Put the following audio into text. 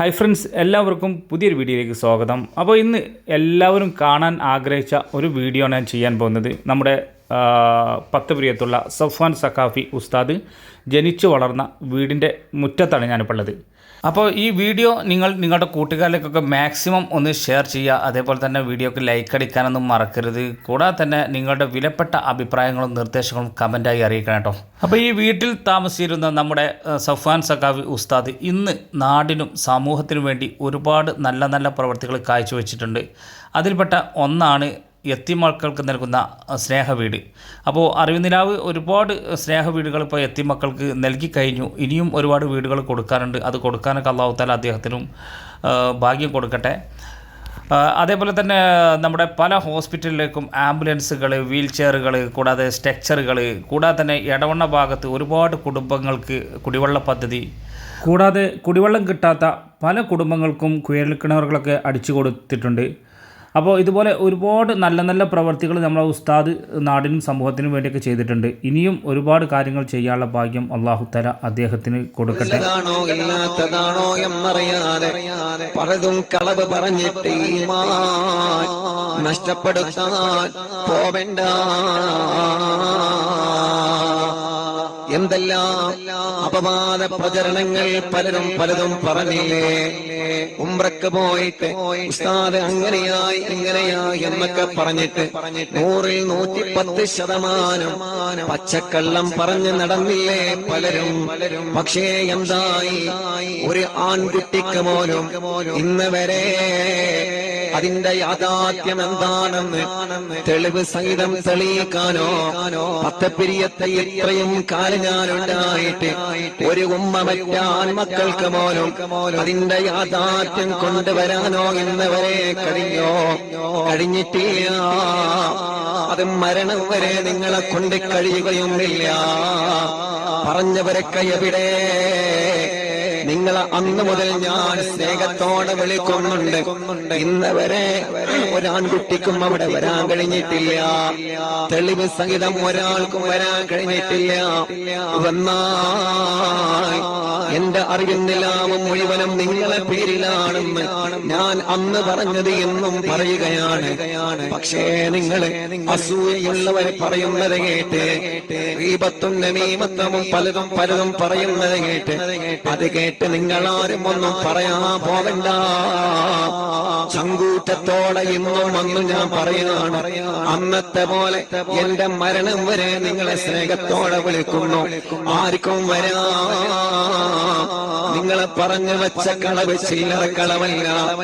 Hi friends എല്ലാവർക്കും പുതിയൊരു വീഡിയോയിലേക്ക് സ്വാഗതം. അപ്പോൾ ഇന്ന് എല്ലാവരും കാണാൻ ആഗ്രഹിച്ച ഒരു വീഡിയോ ഞാൻ ചെയ്യാൻ പോകുന്നത്. നമ്മുടെ പത്ത് പ്രിയത്തുള്ള സഫ്വാൻ സഖാഫി ഉസ്താദ് ജനിച്ചു വളർന്ന വീടിന്റെ മുറ്റത്താണ് ഞാനിപ്പോൾ ഉള്ളത് അപ്പോൾ ഈ വീഡിയോ നിങ്ങൾ നിങ്ങളുടെ കൂട്ടുകാരിലേക്കൊക്കെ മാക്സിമം ഒന്ന് ഷെയർ ചെയ്യുക. അതേപോലെ തന്നെ വീഡിയോക്ക് ലൈക്ക് അടിക്കാനൊന്നും മറക്കരുത്. കൂടാതെ തന്നെ നിങ്ങളുടെ വിലപ്പെട്ട അഭിപ്രായങ്ങളും നിർദ്ദേശങ്ങളും കമന്റായി അറിയിക്കണം കേട്ടോ. അപ്പോൾ ഈ വീട്ടിൽ താമസിച്ചിരുന്ന നമ്മുടെ സഫ്വാൻ സഖാവി ഉസ്താദ് ഇന്ന് നാടിനും സമൂഹത്തിനും വേണ്ടി ഒരുപാട് നല്ല നല്ല പ്രവർത്തികൾ കാഴ്ചവെച്ചിട്ടുണ്ട്. അതിൽപ്പെട്ട ഒന്നാണ് എത്തിമക്കൾക്ക് നൽകുന്ന സ്നേഹവീട്. അപ്പോൾ അറിവുനിലാവ് ഒരുപാട് സ്നേഹവീടുകൾ ഇപ്പോൾ എത്തിമക്കൾക്ക് നൽകി കഴിഞ്ഞു. ഇനിയും ഒരുപാട് വീടുകൾ കൊടുക്കാനുണ്ട്. അത് കൊടുക്കാനൊക്കെ അള്ളാഹുത്താല അദ്ദേഹത്തിനും ഭാഗ്യം കൊടുക്കട്ടെ. അതേപോലെ തന്നെ നമ്മുടെ പല ഹോസ്പിറ്റലിലേക്കും ആംബുലൻസുകൾ വീൽ ചെയറുകൾ കൂടാതെ സ്ട്രക്ചറുകൾ കൂടാതെ തന്നെ ഇടവണ്ണ ഭാഗത്ത് ഒരുപാട് കുടുംബങ്ങൾക്ക് കുടിവെള്ള പദ്ധതി കൂടാതെ കുടിവെള്ളം കിട്ടാത്ത പല കുടുംബങ്ങൾക്കും കുഴൽക്കിണറുകളൊക്കെ അടിച്ചു കൊടുത്തിട്ടുണ്ട്. അപ്പോൾ ഇതുപോലെ ഒരുപാട് നല്ല നല്ല പ്രവർത്തികൾ നമ്മളെ ഉസ്താദ് നാടിനും സമൂഹത്തിനും വേണ്ടിയൊക്കെ ചെയ്തിട്ടുണ്ട്. ഇനിയും ഒരുപാട് കാര്യങ്ങൾ ചെയ്യാനുള്ള ഭാഗ്യം അള്ളാഹു തല അദ്ദേഹത്തിന് കൊടുക്കട്ടെ. ഇല്ലാത്തതാണോ? എന്തെല്ലാം അപവാദ പ്രചരണങ്ങൾ പലരും പലതും പറഞ്ഞില്ലേ? ഉംറക്ക് പോയിട്ട് ഉസ്താദ് അങ്ങനെയായി ഇങ്ങനെയായി എന്നൊക്കെ പറഞ്ഞിട്ട് നൂറിൽ നൂറ്റി പത്ത് ശതമാനം പച്ചക്കള്ളം പറഞ്ഞ് നടന്നില്ലേ പലരും? പക്ഷേ എന്തായി? ഒരു ആൺകുട്ടിക്ക് പോലും ഇന്ന് വരെ അതിന്റെ യാഥാർത്ഥ്യം എന്താണെന്ന് തെളിവ് സഹിതം തെളിയിക്കാനോ പത്തപ്പിരിയത്തെ ഇത്രയും കാലം ഞാനുണ്ടായിട്ട് ഒരു ഉമ്മ മറ്റാൻമക്കൾക്ക് പോലും അതിന്റെ യാഥാർത്ഥ്യം കൊണ്ടുവരാനോ ഇന്നവരെ കഴിഞ്ഞോ? കഴിഞ്ഞിട്ടില്ല. അത് മരണം വരെ നിങ്ങളെ കൊണ്ട് കഴിയുകയുമില്ല. പറഞ്ഞവരൊക്കെ എവിടെ? നിങ്ങളെ അന്ന് മുതൽ ഞാൻ സ്നേഹത്തോടെ വിളിക്കുന്നുണ്ട്. ഇന്ന് വരെ ഒരാൺകുട്ടിക്കും അവിടെ വരാൻ കഴിഞ്ഞിട്ടില്ല. തെളിവ് സഹിതം ഒരാൾക്കും വരാൻ കഴിഞ്ഞിട്ടില്ല. വന്നാൽ എന്റെ അറിവിന്നിലാവും മുഴുവനും നിങ്ങളെ പേരിലാണെന്ന് ഞാൻ അന്ന് പറഞ്ഞത് എന്നും പറയുകയാണ്. പക്ഷേ നിങ്ങൾ അസൂയയുള്ളവർ പറയുന്നത് കേട്ട് ദീപത്തും നമീമത്വവും പലതും പലതും പറയുന്നത് കേട്ട് അത് കേട്ട് നിങ്ങൾ ആരും ഒന്നും പറയാ പോകണ്ട ചങ്കൂറ്റത്തോടെ ഇന്നും അന്ന് ഞാൻ പറയുകയാണ്. അന്നത്തെ പോലെ എന്റെ മരണം വരെ നിങ്ങളെ സ്നേഹത്തോടെ വിളിക്കുന്നു. ആർക്കും വരാ. നിങ്ങളെ പറഞ്ഞു വെച്ച കളവ് ചില്ലറ കളവല്ല.